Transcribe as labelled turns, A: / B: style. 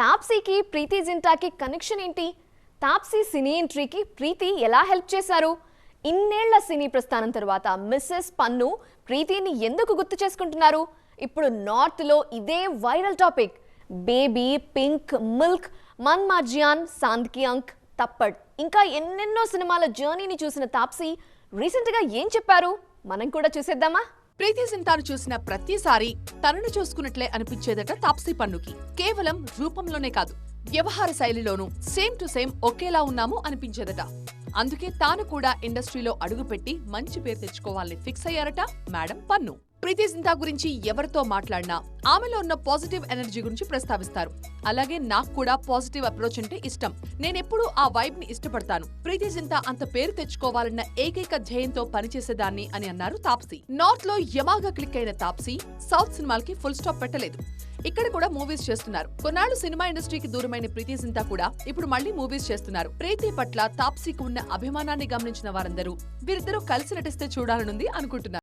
A: తాప్సీకి ప్రీతి జింటాకి connection ఏంటి? తాప్సీ సినీ ఎంట్రీకి ప్రీతి ఎలా help చేశారు? ఇన్నేళ్ళ సినీ ప్రస్థానం తర్వాత మిస్సెస్ పన్ను ప్రీతిని ఎందుకు గుర్తు చేసుకుంటున్నారు? ఇప్పుడు నార్త్లో ఇదే viral topic. Baby pink milk Manmarziyaan సాంద్కి అంక్ తప్పడ్. ఇంకా ఎన్నెన్నో సినిమాల జర్నీని చూసిన తాప్సీ రీసెంట్గా ఏం చెప్పారు? మనం కూడా చూసేద్దామా?
B: ప్రీతి సింతాను చూసిన ప్రతిసారి తనను చూసుకున్నట్లే అనిపించేదట తాప్సీ పన్నుకి. కేవలం రూపంలోనే కాదు వ్యవహార శైలిలోనూ సేమ్ టు సేమ్ ఒకేలా ఉన్నాము అనిపించేదట. అందుకే తాను కూడా ఇండస్ట్రీలో అడుగుపెట్టి మంచి పేరు తెచ్చుకోవాలని ఫిక్స్ అయ్యారట మేడం పన్ను. ప్రీతి సింతా గురించి ఎవరితో మాట్లాడినా ఆమెలో ఉన్న పాజిటివ్ ఎనర్జీ గురించి ప్రస్తావిస్తారు. అలాగే నాకు కూడా పాజిటివ్ అప్రోచ్ అంటే ఇష్టం. నేనెప్పుడూ ఆ వైబ్ని ఇష్టపడతాను. ప్రీతి జింతా అంత పేరు తెచ్చుకోవాలన్న ఏకైక ధ్యేయంతో పనిచేసేదాన్ని అని అన్నారు తాప్సీ. నార్త్లో యమాగా క్లిక్ అయిన తాప్సీ సౌత్ సినిమాలకి ఫుల్ స్టాప్ పెట్టలేదు. ఇక్కడ కూడా మూవీస్ చేస్తున్నారు. కొన్నాళ్ళు సినిమా ఇండస్ట్రీకి దూరమైన ప్రీతి సింతా కూడా ఇప్పుడు మళ్ళీ మూవీస్ చేస్తున్నారు. ప్రీతి పట్ల తాప్సీకి ఉన్న అభిమానాన్ని గమనించిన వారందరూ వీరిద్దరూ కలిసి నటిస్తే చూడాలనుంది అనుకుంటున్నారు.